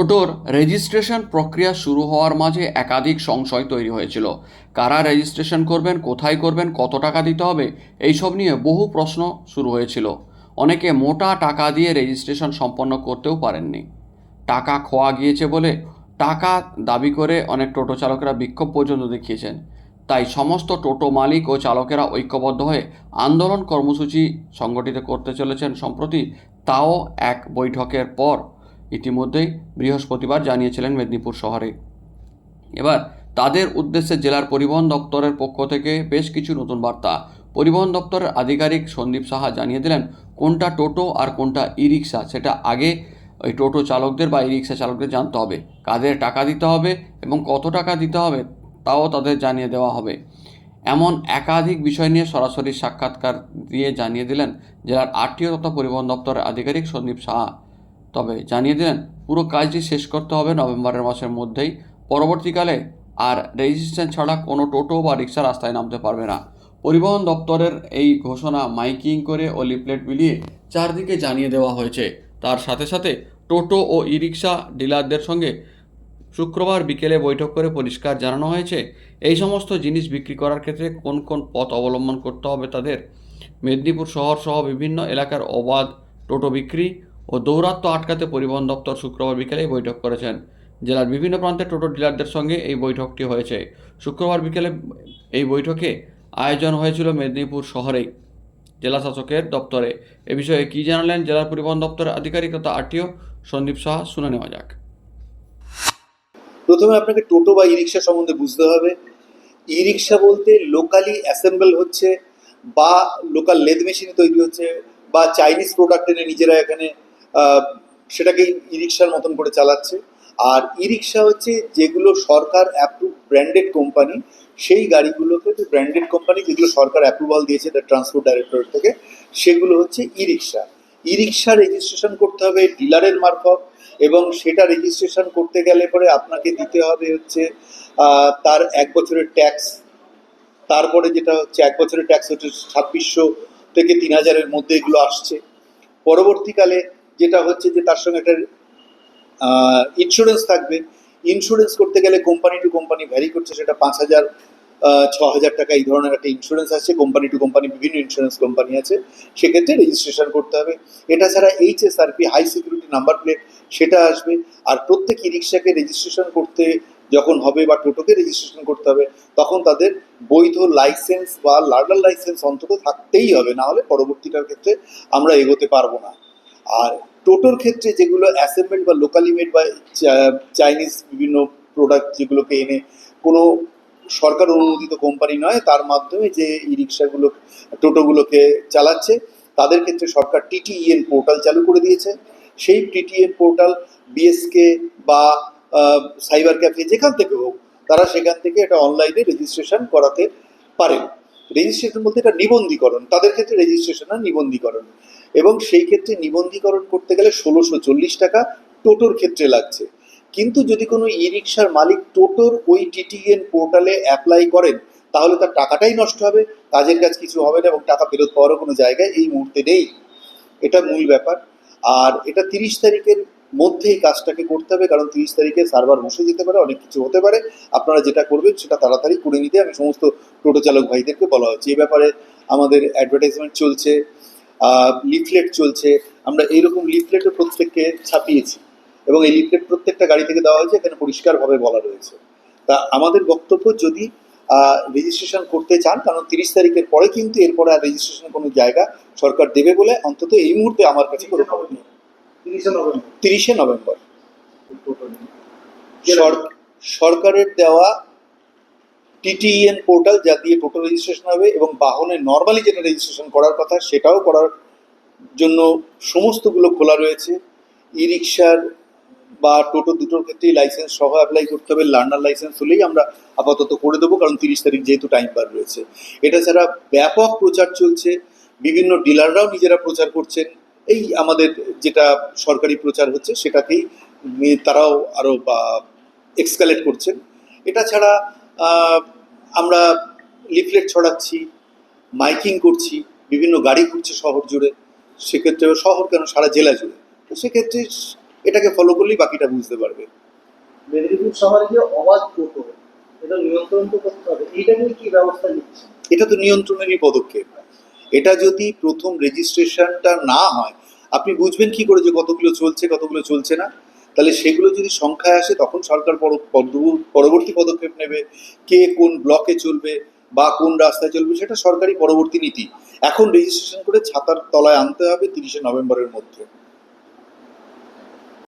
টোটোর রেজিস্ট্রেশন প্রক্রিয়া শুরু হওয়ার মাঝে একাধিক সংশয় তৈরি হয়েছিল। কারা রেজিস্ট্রেশন করবেন, কোথায় করবেন, কত টাকা দিতে হবে, এইসব নিয়ে বহু প্রশ্ন শুরু হয়েছিল। অনেকে মোটা টাকা দিয়ে রেজিস্ট্রেশন সম্পন্ন করতেও পারেননি। টাকা খোয়া গিয়েছে বলে টাকা দাবি করে অনেক টোটো চালকরা বিক্ষোভ পর্যন্ত দেখিয়েছেন। তাই সমস্ত টোটো মালিক ও চালকেরা ঐক্যবদ্ধ হয়ে আন্দোলন কর্মসূচি সংগঠিত করতে চলেছেন। সম্প্রতি তাও এক বৈঠকের পর ইতিমধ্যেই বৃহস্পতিবার জানিয়েছিলেন মেদিনীপুর শহরে। এবার তাদের উদ্দেশ্যে জেলার পরিবহন দপ্তরের পক্ষ থেকে বেশ কিছু নতুন বার্তা। পরিবহন দপ্তরের আধিকারিক সন্দীপ সাহা জানিয়ে দিলেন, কোনটা টোটো আর কোনটা ই রিক্সা সেটা আগে ওই টোটো চালকদের বা ই রিক্সা চালকদের জানতে হবে। কাদের টাকা দিতে হবে এবং কত টাকা দিতে হবে তাও তাদের জানিয়ে দেওয়া হবে। এমন একাধিক বিষয় নিয়ে সরাসরি সাক্ষাৎকার দিয়ে জানিয়ে দিলেন জেলার আরটিও তথা পরিবহন দপ্তরের আধিকারিক সন্দীপ সাহা। তবে জানিয়ে দিলেন, পুরো কাজটি শেষ করতে হবে নভেম্বরের মাসের মধ্যেই। পরবর্তীকালে আর রেজিস্ট্রেশন ছাড়া কোনো টোটো বা রিক্সা রাস্তায় নামতে পারবে না। পরিবহন দপ্তরের এই ঘোষণা মাইকিং করে ও লিফলেট মিলিয়ে চারদিকে জানিয়ে দেওয়া হয়েছে। তার সাথে সাথে টোটো ও ই রিক্সা ডিলারদের সঙ্গে শুক্রবার বিকেলে বৈঠক করে পরিষ্কার জানানো হয়েছে, এই সমস্ত জিনিস বিক্রি করার ক্ষেত্রে কোন কোন পথ অবলম্বন করতে হবে তাদের। মেদিনীপুর শহর সহ বিভিন্ন এলাকার অবাধ টোটো বিক্রি ও দৌরাত্ম্য আটকাতে পরিবহন দপ্তর শুক্রবার বিকেলে বৈঠক করেছেন। জেলার বিভিন্ন প্রান্তে টোটো ডিলারদের সঙ্গে এই বৈঠকটি হয়েছে। শুক্রবার বিকেলে এই বৈঠকে আয়োজন হয়েছিল মেদিনীপুর শহরেই। জেলা শাসকের দপ্তরে। এ বিষয়ে কী জানালেন জেলার পরিবহন দপ্তরের আধিকারিক তথা আরটিও সন্দীপ সাহা, শুনে নেওয়া যাক। প্রথমে আপনাকে টোটো বা ই রিক্সা সম্বন্ধে বুঝতে হবে। ই রিক্সা বলতে লোকালি অ্যাসেম্বল হচ্ছে বা লোকাল লেদ মেশিনে তৈরি হচ্ছে বা চাইনিজ প্রোডাক্ট এনে নিজেরা এখানে সেটাকে ই রিক্সার মতন করে চালাচ্ছে। আর ই রিক্সা হচ্ছে যেগুলো সরকার অ্যাপ্রুভ ব্র্যান্ডেড কোম্পানি সেই গাড়িগুলোকে ব্র্যান্ডেড কোম্পানি যেগুলো সরকার অ্যাপ্রুভাল দিয়েছে তার ট্রান্সপোর্ট ডাইরেক্টরেট থেকে, সেগুলো হচ্ছে ই রিক্সা ই রিক্সা রেজিস্ট্রেশন করতে হবে ডিলারের মারফত এবং সেটা রেজিস্ট্রেশন করতে গেলে পরে আপনাকে দিতে হবে হচ্ছে তার এক বছরের ট্যাক্স তারপরে যেটা হচ্ছে এক বছরের ট্যাক্স হচ্ছে ছাব্বিশশো থেকে তিন হাজারের মধ্যে এগুলো আসছে। পরবর্তীকালে যেটা হচ্ছে যে তার সঙ্গে একটা ইন্স্যুরেন্স থাকবে। ইন্স্যুরেন্স করতে গেলে কোম্পানি টু কোম্পানি ভ্যারি করছে, সেটা পাঁচ হাজার ছ হাজার টাকা এই ধরনের একটা ইন্স্যুরেন্স আছে। কোম্পানি টু কোম্পানি বিভিন্ন ইন্স্যুরেন্স কোম্পানি আছে। সেক্ষেত্রে রেজিস্ট্রেশন করতে হবে। এটা ছাড়া HSRP high security number plate সেটা আসবে। আর প্রত্যেক ই রিক্সাকে রেজিস্ট্রেশন করতে যখন হবে বা টোটোকে রেজিস্ট্রেশন করতে হবে, তখন তাদের বৈধ লাইসেন্স বা লার্নার লাইসেন্স অন্তত থাকতেই হবে। না হলে পরবর্তীকার ক্ষেত্রে আমরা এগোতে পারব না। আর টোটোর ক্ষেত্রে যেগুলো অ্যাসেম্বলড বা লোকালি মেড বা চাইনিজ বিভিন্ন প্রোডাক্ট যেগুলোকে এনে কোনো সরকার অনুমোদিত কোম্পানি নয়, তার মাধ্যমে যে ই রিক্সাগুলো টোটোগুলোকে চালাচ্ছে, তাদের ক্ষেত্রে সরকার টিটিইএন পোর্টাল চালু করে দিয়েছে। সেই টিটিএন পোর্টাল বিএসকে বা সাইবার ক্যাফে যেখান থেকে হোক, তারা সেখান থেকে এটা অনলাইনে রেজিস্ট্রেশন করাতে পারেন। রেজিস্ট্রেশন বলতে এটা নিবন্ধীকরণ, তাদের ক্ষেত্রে রেজিস্ট্রেশন আর নিবন্ধীকরণ। এবং সেই ক্ষেত্রে নিবন্ধীকরণ করতে গেলে ষোলোশো চল্লিশ টাকা টোটোর ক্ষেত্রে লাগছে। কিন্তু যদি কোনো ই রিক্সার মালিক টোটোর ওই টিটিএন পোর্টালে অ্যাপ্লাই করেন, তাহলে তার টাকাটাই নষ্ট হবে, কাজের কাজ কিছু হবে না এবং টাকা ফেরত পাওয়ারও কোনো জায়গায় এই মুহূর্তে নেই। এটা মূল ব্যাপার। আর এটা তিরিশ তারিখের মধ্যেই কাজটাকে করতে হবে, কারণ তিরিশ তারিখে সার্ভার বসে যেতে পারে, অনেক কিছু হতে পারে। আপনারা যেটা করবেন সেটা তাড়াতাড়ি করে নিতে। আমি সমস্ত টোটো চালক ভাইদেরকে বলা হচ্ছে। এই ব্যাপারে আমাদের অ্যাডভার্টাইজমেন্ট চলছে। লিফলেট চলছে। আমরা এইরকম লিফলেটও প্রত্যেককে ছাপিয়েছি। এবং এই লিফলেট প্রত্যেকটা গাড়ি থেকে দেওয়া হয়েছে এখানে পরিষ্কারভাবে বলা রয়েছে। তা আমাদের বক্তব্য যদি রেজিস্ট্রেশন করতে চান কারণ তিরিশ তারিখের পরে কিন্তু এরপরে আর রেজিস্ট্রেশন কোনো জায়গা সরকার দেবে বলে অন্তত এই মুহূর্তে আমার কাছে কোনো খবর নেই। তিরিশে নভেম্বর। সরকারের দেওয়া টিটিএন পোর্টাল যা দিয়ে টোটো রেজিস্ট্রেশন হবে এবং বাহনে নর্মালি যেটা রেজিস্ট্রেশন করার কথা সেটাও করার জন্য সমস্তগুলো খোলা রয়েছে। ই রিক্সার বা টোটো দুটোর ক্ষেত্রেই লাইসেন্স সহ অ্যাপ্লাই করতে হবে। লার্নার লাইসেন্স হলেই আমরা আপাতত করে দেবো, কারণ তিরিশ তারিখ যেহেতু টাইম বার রয়েছে। এটা ছাড়া ব্যাপক প্রচার চলছে। বিভিন্ন ডিলাররাও নিজেরা প্রচার করছেন। এই আমাদের যেটা সরকারি প্রচার হচ্ছে সেটাকেই, তারাও আরও বা এক্সকালেট করছেন। এটা ছাড়া আমরা লিফলেট ছড়াচ্ছি মাইকিং করছি বিভিন্ন গাড়ি ঘুরছে শহর জুড়ে। সেক্ষেত্রে শহর কেন? সারা জেলা জুড়ে। তো সেক্ষেত্রে এটাকে ফলো করলেই বাকিটা বুঝতে পারবে। মেদিনীপুর শহরে যে অবাধ টোটো এটা নিয়ন্ত্রণ তো করতে হবে। এইটা নিয়ে কি ব্যবস্থা নিচ্ছে? এটা তো নিয়ন্ত্রণেরই পদক্ষেপ। এটা যদি প্রথম রেজিস্ট্রেশনটা না হয় আপনি বুঝবেন কি করে যে কতগুলো চলছে কতগুলো চলছে না? তাহলে সেগুলো যদি সংখ্যায় আসে, তখন সরকার পর- পর- পরবর্তী পদক্ষেপ নেবে। কে কোন ব্লকে চলবে বা কোন রাস্তায় চলবে, সেটা সরকারি পরবর্তী নীতি। এখন রেজিস্ট্রেশন করে ছাতার তলায় আনতে হবে তিরিশে নভেম্বরের মধ্যে।